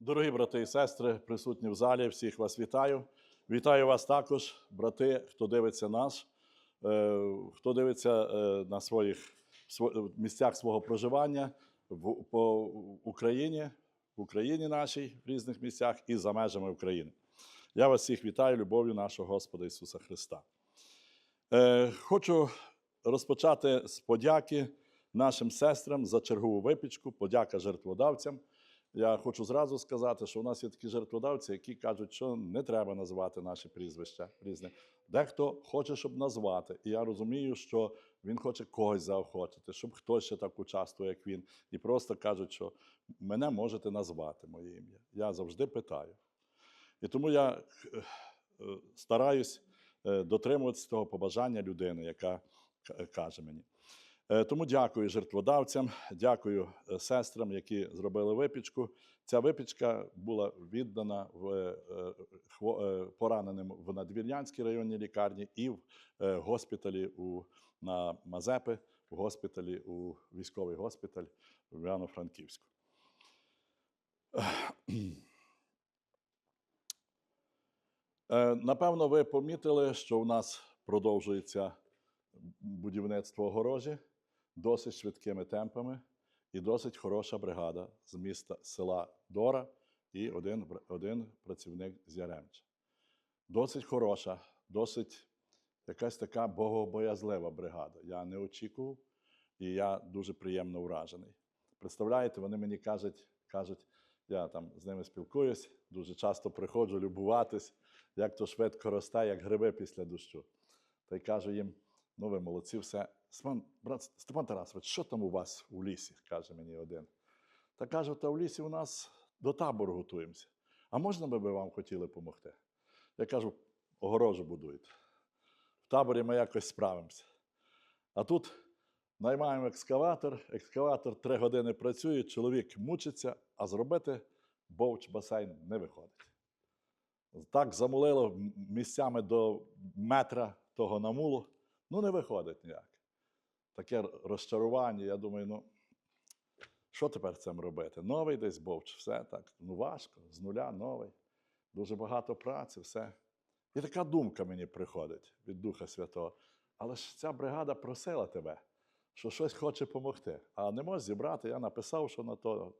Дорогі брати і сестри, присутні в залі, всіх вас вітаю. Вітаю вас також, брати, хто дивиться нас, е, хто дивиться е, на своїх місцях свого проживання в, по Україні, в Україні нашій, в різних місцях і за межами України. Я вас всіх вітаю любов'ю нашого Господа Ісуса Христа. Е, Хочу розпочати з подяки нашим сестрам за чергову випічку, подяка жертводавцям. Я хочу зразу сказати, що у нас є такі жертводавці, які кажуть, що не треба називати наші прізвища різне. Дехто хоче, щоб назвати. І я розумію, що він хоче когось заохотити, щоб хтось ще так участвує, як він. І просто кажуть, що мене можете назвати моє ім'я. Я завжди питаю. І тому я е, стараюсь е, дотримуватися того побажання людини, яка каже мені. Е, Тому дякую жертводавцям, дякую е, сестрам, які зробили випічку. Ця випічка була віддана в, е, пораненим в Надвір'янській районній лікарні і в госпіталі у, на Мазепи, в госпіталі у військовий госпіталь в Івано-Франківську. Напевно, ви помітили, що у нас продовжується будівництво огорожі досить швидкими темпами і досить хороша бригада з міста села Дора і один, один працівник з Яремча. Досить хороша, досить якась така богобоязлива бригада. Я не очікував, і я дуже приємно вражений. Представляєте, вони мені кажуть, кажуть, я там з ними спілкуюсь, дуже часто приходжу любуватись, як то швидко росте, як гриби після дощу. Та й кажу їм: ну ви молодці, все. Брат Степан Тарасович, що там у вас у лісі? каже мені один. Та кажу, та в лісі у нас до табору готуємося. А можна би ви вам хотіли допомогти? Я кажу, огорожу будуєте. В таборі ми якось справимося. А тут наймаємо екскаватор, екскаватор три години працює, чоловік мучиться, а зробити бовч басейн не виходить. Так замулило місцями до метра того намулу, ну не виходить ніяк. Таке розчарування, я думаю, ну що тепер цим робити? Новий десь бовч, все так. Ну важко, з нуля новий, дуже багато праці, все. І така думка мені приходить від Духа Святого. Але ж ця бригада просила тебе, що щось хоче допомогти. А не можеш зібрати. Я написав, що на то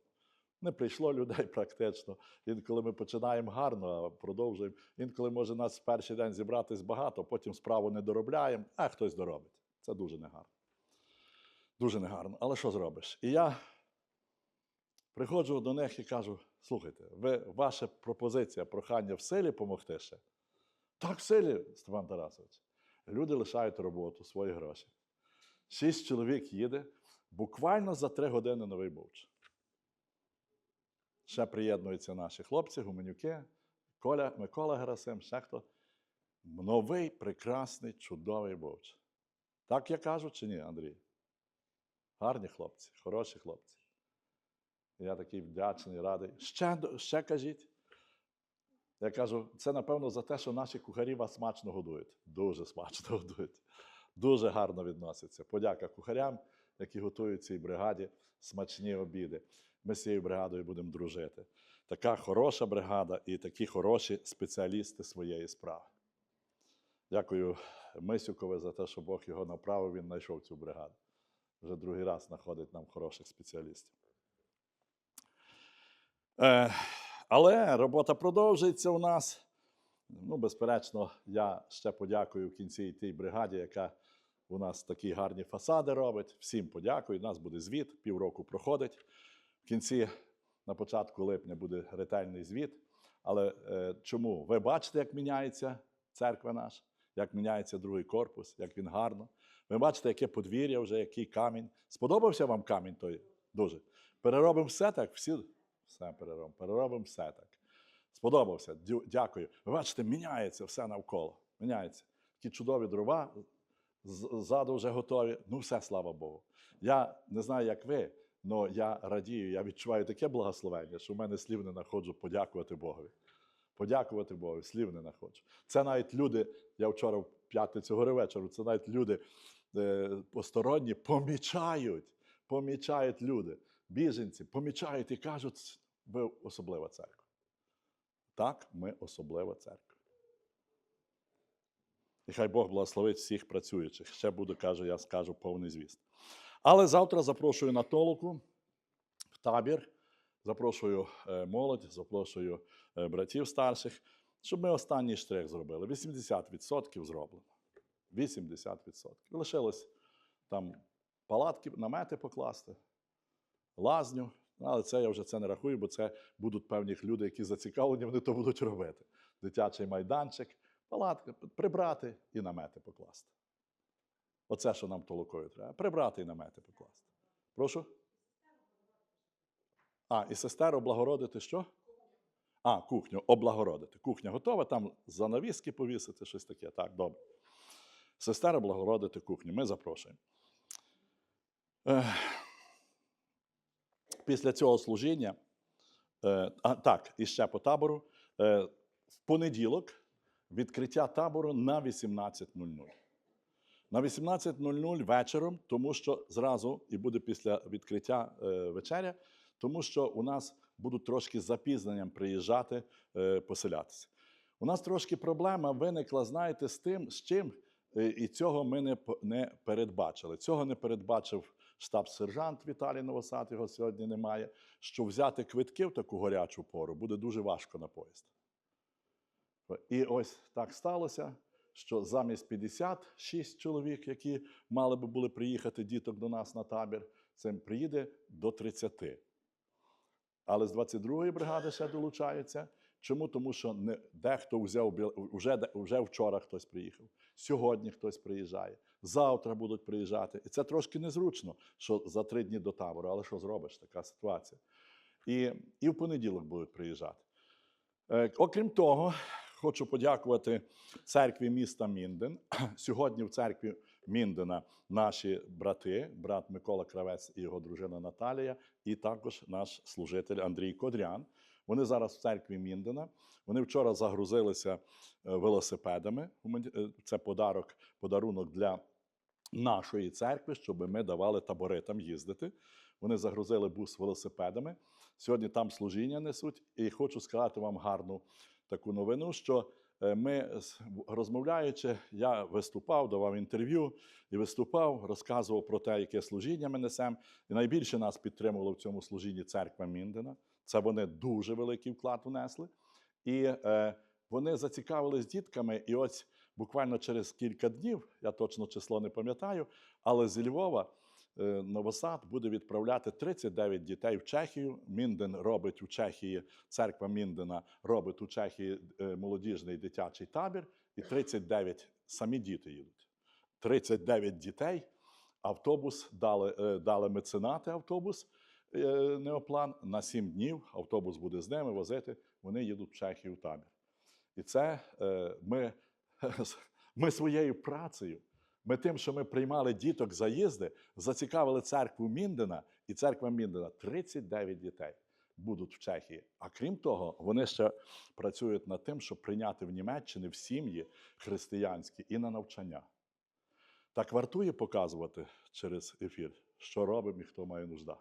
не прийшло людей практично. Інколи ми починаємо гарно, а продовжуємо. Інколи може нас в перший день зібратись багато, потім справу не доробляємо, а хтось доробить. Це дуже негарно. Дуже негарно. Але що зробиш? І я приходжу до них і кажу: слухайте, ви, ваша пропозиція, прохання в силі помогти ще? Так, в силі, Степан Тарасович. Люди лишають роботу, свої гроші. Шість чоловік їде, буквально за три години новий бовч. Ще приєднуються наші хлопці, гуменюки, Коля, Микола Герасим, ще хто. Новий, прекрасний, чудовий бовч. Так я кажу чи ні, Андрій? Гарні хлопці, хороші хлопці. Я такий вдячний, радий. Ще, ще кажіть. Я кажу, це напевно за те, що наші кухарі вас смачно годують. Дуже смачно годують. Дуже гарно відносяться. Подяка кухарям, які готують цій бригаді смачні обіди. Ми з цією бригадою будемо дружити. Така хороша бригада і такі хороші спеціалісти своєї справи. Дякую Мисюкові за те, що Бог його направив, він знайшов цю бригаду. Вже другий раз знаходить нам хороших спеціалістів. Е, але робота продовжується у нас. Ну, безперечно, я ще подякую в кінці тій бригаді, яка у нас такі гарні фасади робить. Всім подякую. У нас буде звіт, півроку проходить. В кінці, на початку липня, буде ретельний звіт. Але е, чому? Ви бачите, як міняється церква наша, як міняється другий корпус, як він гарно. Ви бачите, яке подвір'я вже, який камінь. Сподобався вам камінь той? Дуже. Переробимо все так, всі все переробимо. Переробимо все так. Сподобався. Дякую. Ви бачите, міняється все навколо. Міняється. Такі чудові дрова ззаду вже готові. Ну, все, слава Богу. Я не знаю, як ви, але я радію, я відчуваю таке благословення, що в мене слів не знаходжу подякувати Богові. Подякувати Богу, слів не знаходжу. Це навіть люди, я вчора в п'ятницю гори вечору, це навіть люди посторонні помічають, помічають люди, біженці, помічають і кажуть, ви особлива церква. Так, ми особлива церква. І хай Бог благословить всіх працюючих. Ще буду, каже, я скажу повний звіст. Але завтра запрошую на толоку в табір. Запрошую е, молодь, запрошую е, братів старших, щоб ми останній штрих зробили. 80% зроблено. 80%. Лишилось там палатки, намети покласти, лазню. Але це я вже це не рахую, бо це будуть певні люди, які зацікавлені, вони то будуть робити. Дитячий майданчик, палатка, прибрати і намети покласти. Оце, що нам толокою треба. Прибрати і намети покласти. Прошу? А, і сестер облагородити що? А, кухню, облагородити. Кухня готова, там занавіски повісити, щось таке. Так, добре. Сестер облагородити кухню. Ми запрошуємо. Після цього служіння, е, а, так, і ще по табору. Е, в понеділок відкриття табору на 18.00. На 18.00 вечором, тому що зразу і буде після відкриття е, вечеря, тому що у нас будуть трошки з запізненням приїжджати поселятися. У нас трошки проблема виникла, знаєте, з тим, з чим, і цього ми не, не передбачили. Цього не передбачив штаб-сержант Віталій Новосад, його сьогодні немає. Що взяти квитки в таку гарячу пору буде дуже важко на поїзд. І ось так сталося, що замість 56 чоловік, які мали би були приїхати діток до нас на табір, це приїде до 30. Але з 22-ї бригади ще долучаються. Чому? Тому що не, дехто взяв вже, вже вчора хтось приїхав, сьогодні хтось приїжджає, завтра будуть приїжджати. І це трошки незручно, що за три дні до табору, але що зробиш, така ситуація. І, і в понеділок будуть приїжджати. Е, Окрім того, хочу подякувати церкві міста Мінден. Сьогодні в церкві Міндена наші брати, брат Микола Кравець і його дружина Наталія, і також наш служитель Андрій Кодрян. Вони зараз в церкві Міндена. Вони вчора загрузилися е, велосипедами. Е, Це подарок, подарунок для нашої церкви, щоб ми давали табори там їздити. Вони загрузили бус велосипедами. Сьогодні там служіння несуть. І хочу сказати вам гарну таку новину, що е, ми, розмовляючи, я виступав, давав інтерв'ю і виступав, розказував про те, яке служіння ми несемо. І найбільше нас підтримувало в цьому служінні церква Міндена. Це вони дуже великий вклад внесли. І е, вони зацікавились дітками. І ось буквально через кілька днів, я точно число не пам'ятаю, але зі Львова е, Новосад буде відправляти 39 дітей в Чехію. Мінден робить у Чехії, церква Міндена робить у Чехії е, молодіжний дитячий табір, і 39 самі діти їдуть. 39 дітей. Автобус дали, е, дали меценати автобус Неоплан на 7 днів. Автобус буде з ними возити. Вони їдуть в Чехію в табір. І це е, ми, ми своєю працею, ми тим, що ми приймали діток заїзди, зацікавили церкву Міндена, і церква Міндена 39 дітей будуть в Чехії. А крім того, вони ще працюють над тим, щоб прийняти в Німеччині в сім'ї християнські і на навчання. Так вартує показувати через ефір, що робимо і хто має нужда.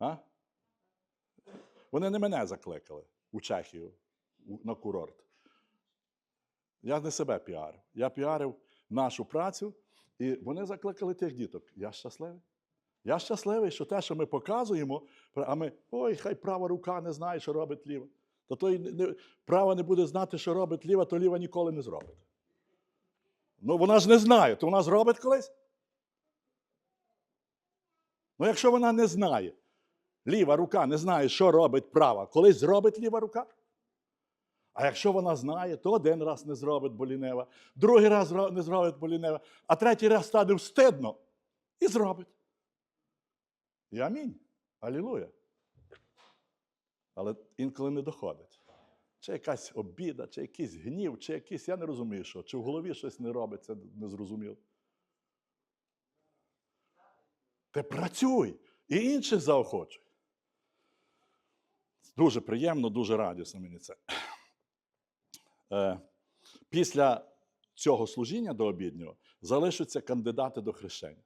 А? Вони не мене закликали у Чехію на курорт. Я не себе піарив. Я піарив нашу працю, і вони закликали тих діток. Я щасливий. Я щасливий, що те, що ми показуємо, а ми, ой, хай права рука не знає, що робить ліва. То той не, не- права не буде знати, що робить ліва, то ліва ніколи не зробить. Ну, вона ж не знає, то вона зробить колись. Ну, якщо вона не знає, ліва рука не знає, що робить права, колись зробить ліва рука. А якщо вона знає, то один раз не зробить болінева, другий раз не зробить болінева, а третій раз стане встидно і зробить. І амінь. Алілуя. Але інколи не доходить. Чи якась обіда, чи якийсь гнів, чи якийсь, я не розумію, що, чи в голові щось не робиться, не зрозуміло. Ти працюй і інших заохочуй. Дуже приємно, дуже радісно мені це. Е, Після цього служіння до обіднього залишаться кандидати до хрещення.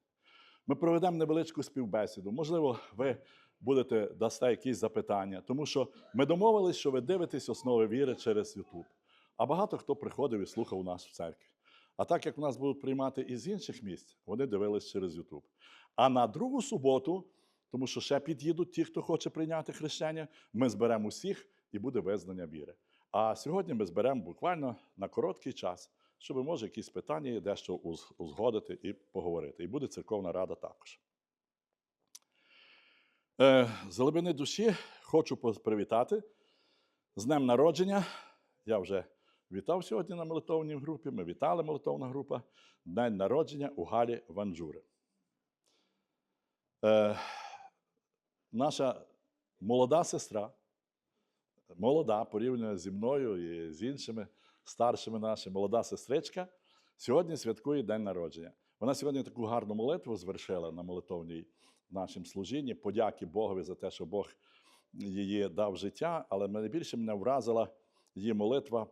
Ми проведемо невеличку співбесіду. Можливо, ви будете дасте якісь запитання. Тому що ми домовились, що ви дивитесь основи віри через YouTube. А багато хто приходив і слухав нас в церкві. А так як нас будуть приймати із інших місць, вони дивились через YouTube. А на другу суботу, тому що ще під'їдуть ті, хто хоче прийняти хрещення, ми зберемо усіх і буде визнання віри. А сьогодні ми зберемо буквально на короткий час, щоб може якісь питання дещо узгодити і поговорити. І буде церковна рада також. Е, з глибини душі хочу привітати з днем народження. Я вже вітав сьогодні на молитовній групі. Ми вітали молитовна група. День народження у Галі Ванджури. Наша молода сестра, молода порівняно зі мною і з іншими старшими нашими, молода сестричка, сьогодні святкує день народження. Вона сьогодні таку гарну молитву звершила на молитовній нашому служінні. Подяки Богові за те, що Бог її дав життя, але найбільше мене вразила її молитва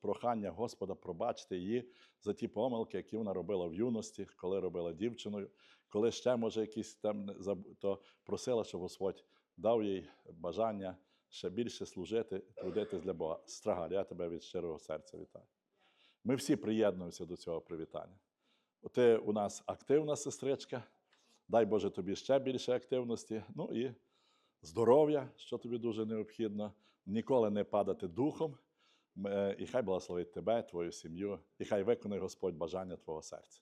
прохання Господа пробачити її за ті помилки, які вона робила в юності, коли робила дівчиною, коли ще, може, якісь там то просила, щоб Господь дав їй бажання ще більше служити, трудитись для Бога. Страгаль, я тебе від щирого серця вітаю. Ми всі приєднуємося до цього привітання. Ти у нас активна сестричка. Дай Боже тобі ще більше активності. Ну і здоров'я, що тобі дуже необхідно. Ніколи не падати духом. Е, І хай благословить тебе, твою сім'ю, і хай виконає Господь бажання твого серця.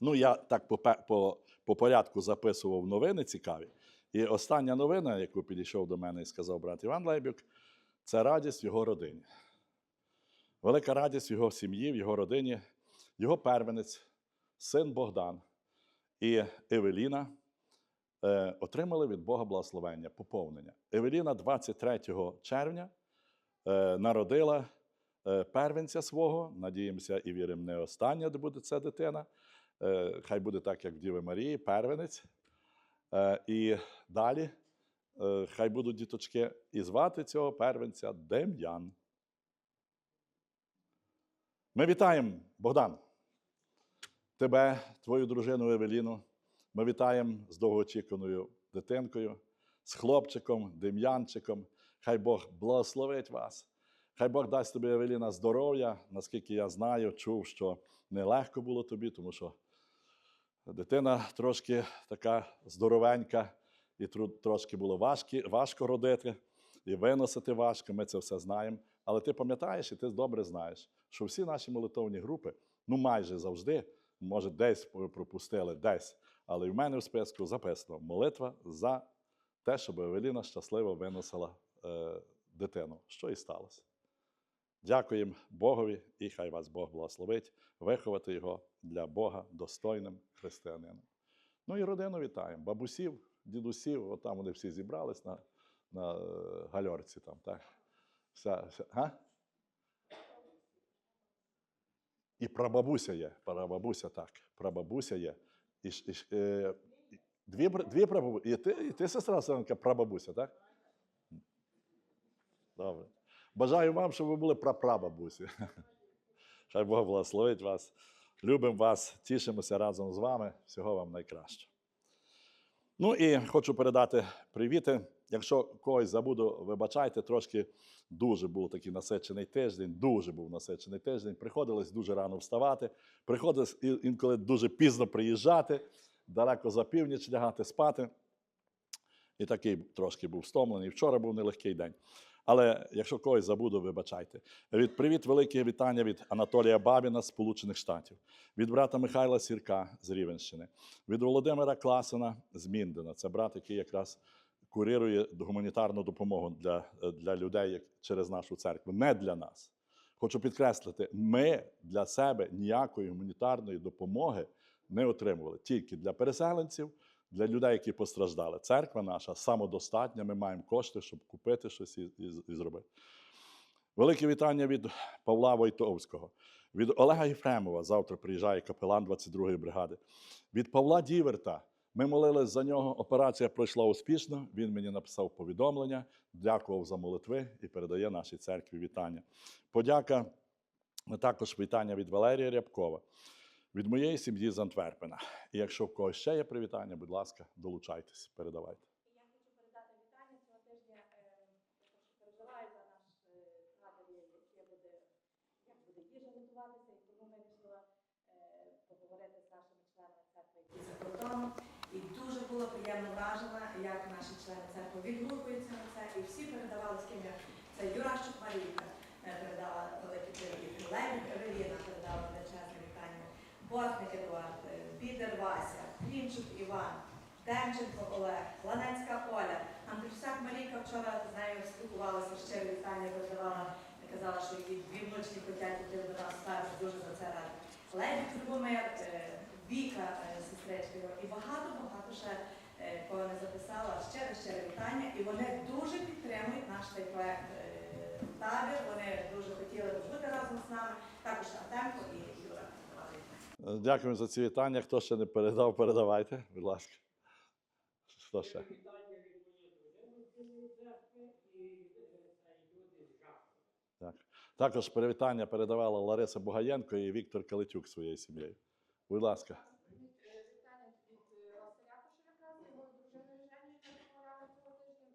Ну, я так по, по, по порядку записував новини цікаві. І остання новина, яку підійшов до мене і сказав брат Іван Лейбюк, це радість в його родині. Велика радість в його сім'ї, в його родині, його первенець, син Богдан і Евеліна отримали від Бога благословення, поповнення. Евеліна 23 червня е, народила е, первенця свого. Надіємося і віримо, не остання, де буде ця дитина. Е, хай буде так, як в Діви Марії, первенець. Е, і далі е, хай будуть діточки, і звати цього первенця Дем'ян. Ми вітаємо, Богдан, тебе, твою дружину Евеліну. Ми вітаємо з довгоочікуваною дитинкою, з хлопчиком, Дем'янчиком. Хай Бог благословить вас. Хай Бог дасть тобі, Евеліна, здоров'я, наскільки я знаю, чув, що нелегко було тобі, тому що дитина трошки така здоровенька, і трошки було важкі, важко родити, і виносити важко, ми це все знаємо. Але ти пам'ятаєш і ти добре знаєш, що всі наші молитовні групи, ну майже завжди, може, десь пропустили, десь. Але в мене в списку записано молитва за те, щоб Евеліна щасливо виносила е, дитину, що і сталося. Дякуємо Богові і хай вас Бог благословить, виховати його для Бога достойним християнином. Ну і родину вітаємо. Бабусів, дідусів, от вони всі зібрались на, на е, гальорці. Там, так? Вся, вся, га? І прабабуся є. Прабабуся, так. Прабабуся є. І, і, е, дві, бр- дві прабабусі. І ти, і ти сестра Сенка, прабабуся, так? Добре. Бажаю вам, щоб ви були прапрабабусі. Хай Бог благословить вас. Любимо вас, тішимося разом з вами. Всього вам найкращого. Ну і хочу передати привіти. Якщо когось забуду, вибачайте, трошки дуже був такий насичений тиждень, дуже був насичений тиждень. Приходилось дуже рано вставати, приходилось інколи дуже пізно приїжджати, далеко за північ лягати спати. І такий трошки був стомлений. Вчора був нелегкий день. Але якщо когось забуду, вибачайте. Від привіт, велике вітання від Анатолія Бабіна з Сполучених Штатів, від брата Михайла Сірка з Рівенщини, від Володимира Класина з Міндена. Це брат, який якраз курирує гуманітарну допомогу для, для людей через нашу церкву. Не для нас. Хочу підкреслити, ми для себе ніякої гуманітарної допомоги не отримували. Тільки для переселенців, для людей, які постраждали. Церква наша самодостатня, ми маємо кошти, щоб купити щось і, і, і зробити. Велике вітання від Павла Войтовського, від Олега Єфремова. Завтра приїжджає капелан 22-ї бригади. Від Павла Діверта. Ми молились за нього. Операція пройшла успішно. Він мені написав повідомлення, дякував за молитви і передає нашій церкві вітання. Подяка також вітання від Валерія Рябкова, від моєї сім'ї з Антверпена. І якщо в когось ще є привітання, будь ласка, долучайтесь, передавайте. Я хочу передати вітання цього тижня. е, Я трошки переживаю за наш е, табір, яке буде, як буде їжа готуватися, і тому вирішила е, поговорити з нашими членами церкви, які за кордоном. І дуже була приємно вражена, як наші члени церкви відгукуються на це, і всі передавали з ким я. Це Юращук Марійка е, передала великий привіт, Левік Евеліна передала величезне вітання, Бортник Едуард, е, Бідер Вася, Клінчук Іван, Демченко Олег, Ланецька Оля, Андрюсяк Марійка вчора з нею спілкувалася щиро вітання передавала, казала, що її дві внучні хотять іти до нас старші, дуже за це рада. Левік Любомир, е, Віка, е, сестричка і багато-багато ще е, кого не записала, щире щире вітання. І вони дуже підтримують наш цей проект е, табір. Вони дуже хотіли бути разом з нами. Також Артемко і Юра. Е, Дякую за ці вітання. Хто ще не передав, передавайте, будь ласка. Хто ще? Е. Так. Також привітання передавала Лариса Бугаєнко і Віктор Калитюк своєю сім'єю. Будь ласка. Вітання від Василя Кошеляка з його дружиною Женєю, яка розмовляла цього тижня.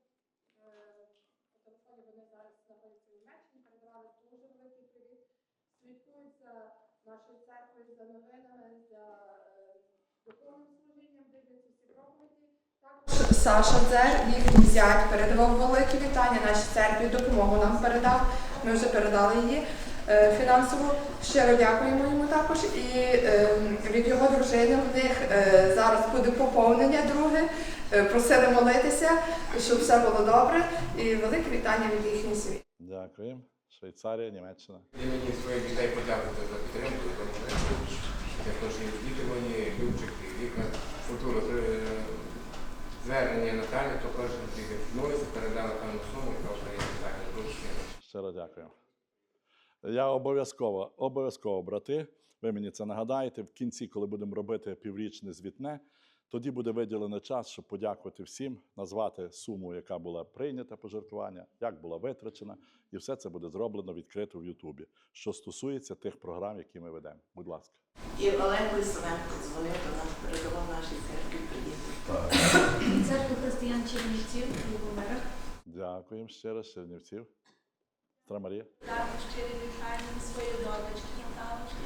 Е, По телефоні вони зараз знаходяться у Німеччині, передавали дуже великий привіт. Слідкують за нашою церквою, за новинами, за е, духовним служінням, дивляться всі проповіді. Також Саша Дзер, їхній зять, передавав велике вітання нашій церкві, допомогу нам передав. Ми вже передали її е, фінансово. Щиро дякуємо йому також. І е, від його дружини в них зараз буде поповнення друге. Просили молитися, щоб все було добре. І велике вітання від їхньої сім'ї. Дякуємо. Швейцарія, Німеччина. Я мені своїх дітей подякувати за підтримку, тому що діти мої, Любчик і Віка, культура звернення Наталі, то кожен молиться, передали певну суму, і просто я вітаю дуже щиро. Щиро дякую. Я обов'язково, обов'язково, брати, ви мені це нагадаєте. В кінці, коли будемо робити піврічне звітне, тоді буде виділено час, щоб подякувати всім, назвати суму, яка була прийнята пожертвування, як була витрачена, і все це буде зроблено відкрито в Ютубі, що стосується тих програм, які ми ведемо. Будь ласка. І Олег Лисовенко дзвонив до нас, передавав нашій церкві привіт. Церкви християн Чернівців у. Дякуємо щиро, з Чернівців. Сестра Марія. Також щирі вітання своєї донечки Наталочки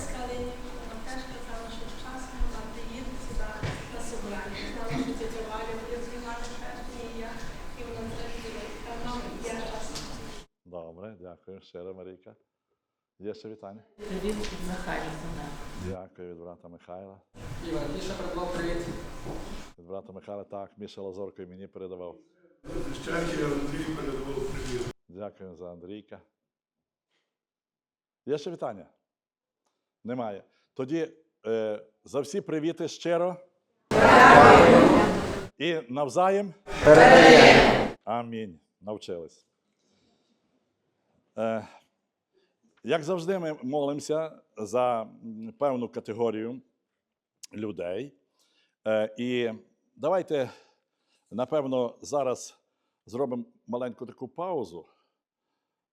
з Калині. Вона теж казала, що з часом вона приїде сюди на собрання. Знала, що тетя Валя буде знімати хрещення, і я, і вона теж буде. Певно, є час. Добре, дякую. Щиро, Марійка. Є ще вітання? Привіт від Михайла Дякую від брата Михайла. Іван, Міша передавав привіт. Від брата Михайла так, Міша Лазорко і мені передавав. Щастя, Андрій передавав привіт. Дякую за Андрійка. Є ще вітання? Немає. Тоді е, за всі привіти щиро. І навзаєм. Амінь. Навчились. Е, як завжди, ми молимося за певну категорію людей. Е, і давайте, напевно, зараз зробимо маленьку таку паузу.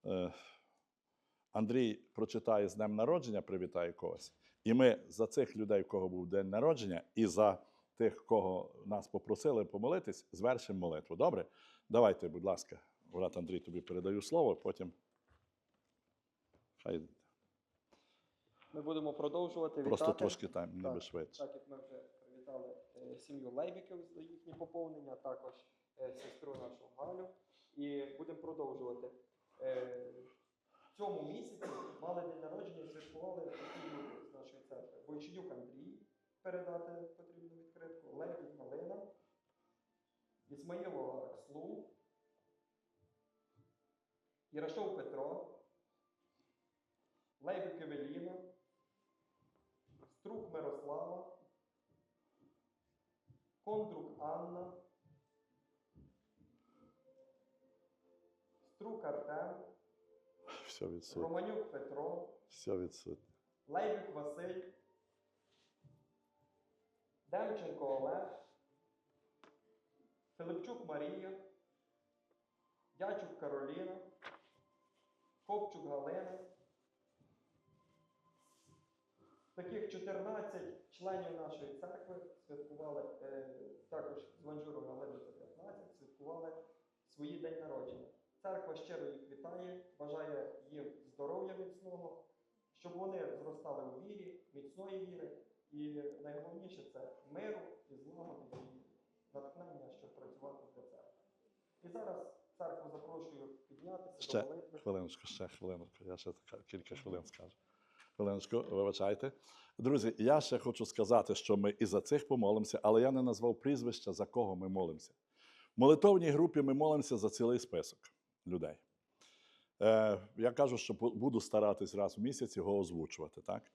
Е, Андрій прочитає з днем народження, привітає когось. І ми за цих людей, в кого був день народження, і за тих, кого нас попросили помолитись, звершимо молитву. Добре? Давайте, будь ласка, брат Андрій, тобі передаю слово, потім. Хай Ми будемо продовжувати просто вітати. трошки там ніби Так, швидше. Так як ми вже привітали е, сім'ю Лейбіків за їхнє поповнення, також е, сестру нашу Галю. І будемо продовжувати. Е, В цьому місяці мали день народження і святкували такі люди з нашої церкви. Бойченюк Андрій передати потрібну відкритку, Лейбік Галина, Ісмаїлова Акслу, Ірашов Петро, Лейбік Евеліна, Струк Мирослава, Кондрук Анна, Струк Артем, відсутнє. Романюк Петро, відсутнє. Лейбік Василь, Демченко Олег, Филипчук Марія, Дячук Кароліна, Копчук Галина, Таких 14 членів нашої церкви святкували е, також з Ванжуром належиться 15, святкували свої день народження. Церква щиро їх вітає, бажає їм здоров'я міцного, щоб вони зростали у вірі, міцної віри, і найголовніше це миру і злагоди і натхнення, щоб працювати для церкви. І зараз церкву запрошую піднятися Ще до молитви. Хвилиночку, ще хвилиночку. Я ще кілька хвилин скажу. Хвилиночку, вибачайте. Друзі, я ще хочу сказати, що ми і за цих помолимося, але я не назвав прізвища, за кого ми молимося. В молитовній групі ми молимося за цілий список людей. Е, я кажу, що буду старатись раз в місяць його озвучувати. Так?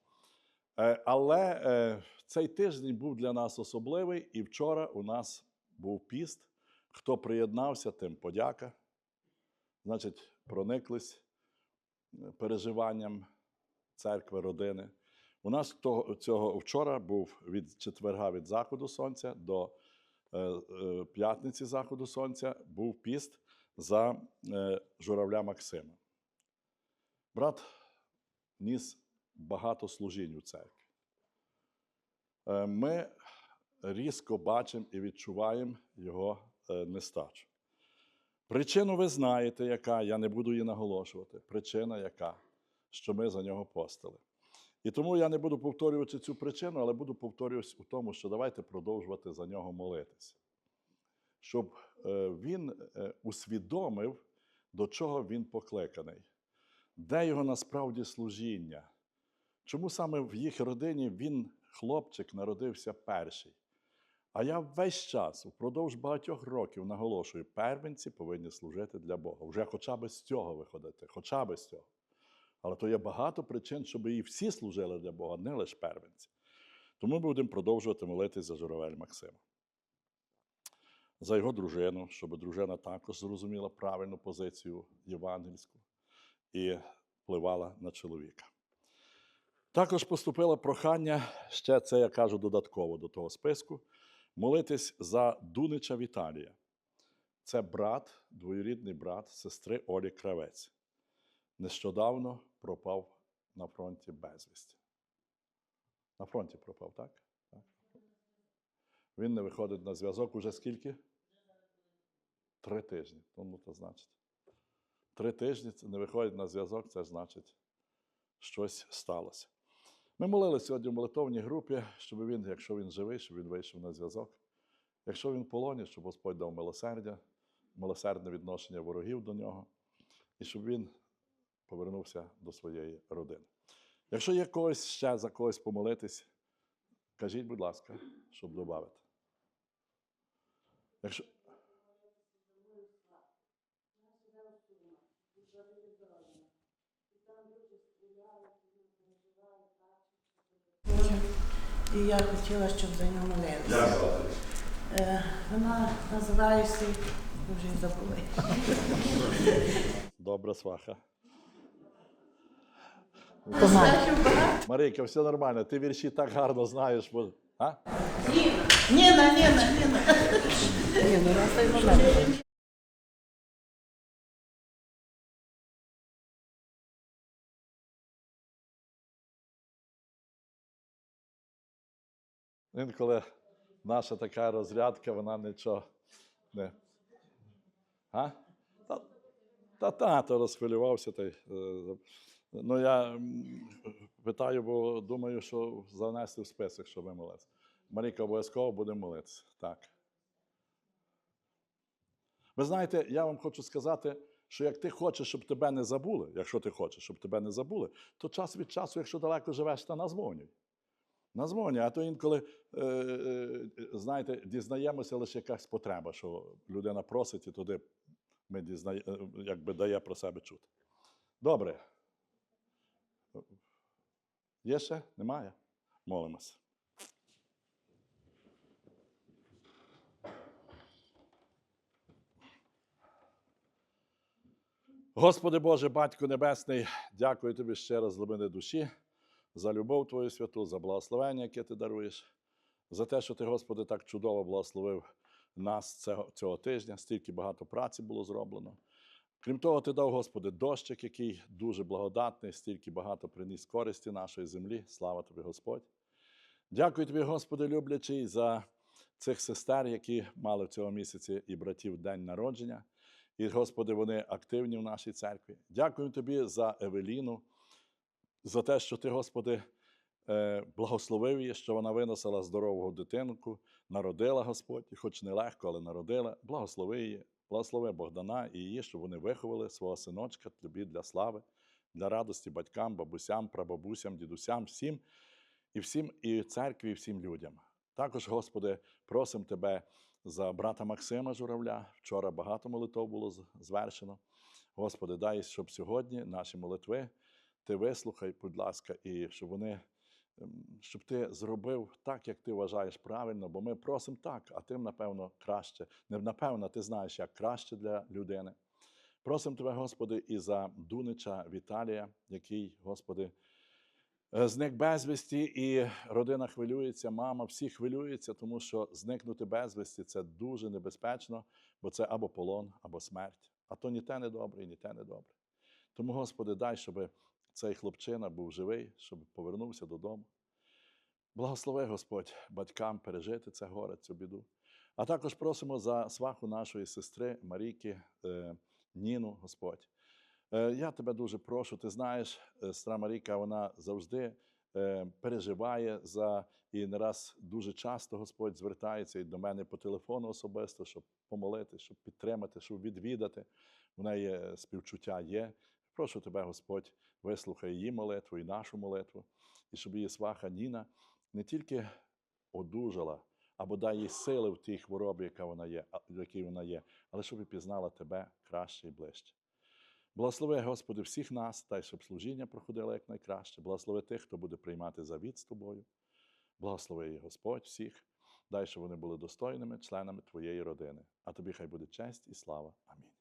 Е, але е, цей тиждень був для нас особливий, і вчора у нас був піст. Хто приєднався, тим подяка. Значить, прониклись е, переживанням церкви, родини. У нас того, цього вчора був від четверга від заходу сонця до е, е, п'ятниці заходу сонця був піст за е, журавля Максима. Брат ніс багато служінь у церкві. Е, Ми різко бачимо і відчуваємо його е, нестачу. Причину ви знаєте, яка, я не буду її наголошувати. Причина яка, що ми за нього постили. І тому я не буду повторювати цю причину, але буду повторюватися у тому, що давайте продовжувати за нього молитися. Щоб е, він е, усвідомив, до чого він покликаний, де його насправді служіння. Чому саме в їх родині він, хлопчик, народився перший? А я весь час, впродовж багатьох років наголошую, первенці повинні служити для Бога. Вже хоча б з цього виходити, хоча б з цього. Але то є багато причин, щоб і всі служили для Бога, не лише первенці. Тому ми будемо продовжувати молитись за журавель Максима. За його дружину, щоб дружина також зрозуміла правильну позицію євангельську і впливала на чоловіка. Також поступило прохання, ще це я кажу додатково до того списку, молитись за Дунича Віталія. Це брат, двоюрідний брат сестри Олі Кравець. Нещодавно пропав на фронті безвісті. На фронті пропав, так? так? Він не виходить на зв'язок уже скільки? Три тижні. Тому то значить. Три тижні не виходить на зв'язок, це значить, щось сталося. Ми молилися сьогодні в молитовній групі, щоб він, якщо він живий, щоб він вийшов на зв'язок. Якщо він в полоні, щоб Господь дав милосердя, милосердне відношення ворогів до нього, і щоб він повернувся до своєї родини. Якщо є когось ще за когось помолитись, кажіть, будь ласка, щоб додати. Якщо... І я хотіла, щоб за нього молилися. Е, Вона називається, вже й забули. Добра сваха. Марійка, все нормально. Ти вірші так гарно знаєш. бо- А? Ніна, Ніна, Ніна. Ні, ну. Інколи наша така розрядка, вона нічого не. А? Та, та тато розхвилювався. Та, й, е, ну, я питаю, бо думаю, що занести в список, щоб ми молилися. Маріка обов'язково буде молитися. Так. Ви знаєте, я вам хочу сказати, що як ти хочеш, щоб тебе не забули, якщо ти хочеш, щоб тебе не забули, то час від часу, якщо далеко живеш, то назвонюй. Назвонюй, а то інколи, е, е, знаєте, дізнаємося лише якась потреба, що людина просить, і туди ми дізнає, е, якби дає про себе чути. Добре. Є ще? Немає? Молимося. Господи Боже, Батько Небесний, дякую Тобі ще раз глибини душі за любов Твою святу, за благословення, яке Ти даруєш, за те, що Ти, Господи, так чудово благословив нас цього тижня, стільки багато праці було зроблено. Крім того, ти дав, Господи, дощик, який дуже благодатний, стільки багато приніс користі нашої землі. Слава тобі, Господь. Дякую тобі, Господи, люблячий, за цих сестер, які мали в цьому місяці і братів день народження. І, Господи, вони активні в нашій церкві. Дякую тобі за Евеліну, за те, що ти, Господи, е, благословив її, що вона виносила здорового дитинку, народила Господь, хоч нелегко, але народила. Благослови її, благослови Богдана і її, щоб вони виховали свого синочка тобі для слави, для радості батькам, бабусям, прабабусям, дідусям, всім і всім, і церкві, і всім людям. Також, Господи, просимо Тебе за брата Максима Журавля. Вчора багато молитв було звершено. Господи, дай, щоб сьогодні наші молитви ти вислухай, будь ласка, і щоб вони, щоб ти зробив так, як ти вважаєш правильно, бо ми просимо так, а тим, напевно, краще. Не напевно, ти знаєш, як краще для людини. Просимо тебе, Господи, і за Дунича Віталія, який, Господи, е, зник безвісті, і родина хвилюється, мама, всі хвилюються, тому що зникнути безвісті це дуже небезпечно, бо це або полон, або смерть. А то ні те не добре, ні те не добре. Тому, Господи, дай, щоб цей хлопчина був живий, щоб повернувся додому. Благослови, Господь, батькам пережити це горе, цю біду. А також просимо за сваху нашої сестри Марійки е, Ніну, Господь. Е, я тебе дуже прошу, ти знаєш, е, сестра Марійка, вона завжди переживає за і не раз дуже часто Господь звертається і до мене по телефону особисто, щоб помолити, щоб підтримати, щоб відвідати. В неї співчуття є. Прошу тебе, Господь, вислухай її молитву і нашу молитву, і щоб її сваха Ніна не тільки одужала, або дай їй сили в тій хворобі, яка вона є, в якій вона є, але щоб і пізнала тебе краще і ближче. Благослови, Господи, всіх нас, дай, щоб служіння проходило якнайкраще. Благослови тих, хто буде приймати завіт з тобою. Благослови Господь, всіх. Дай, щоб вони були достойними членами твоєї родини. А тобі хай буде честь і слава. Амінь.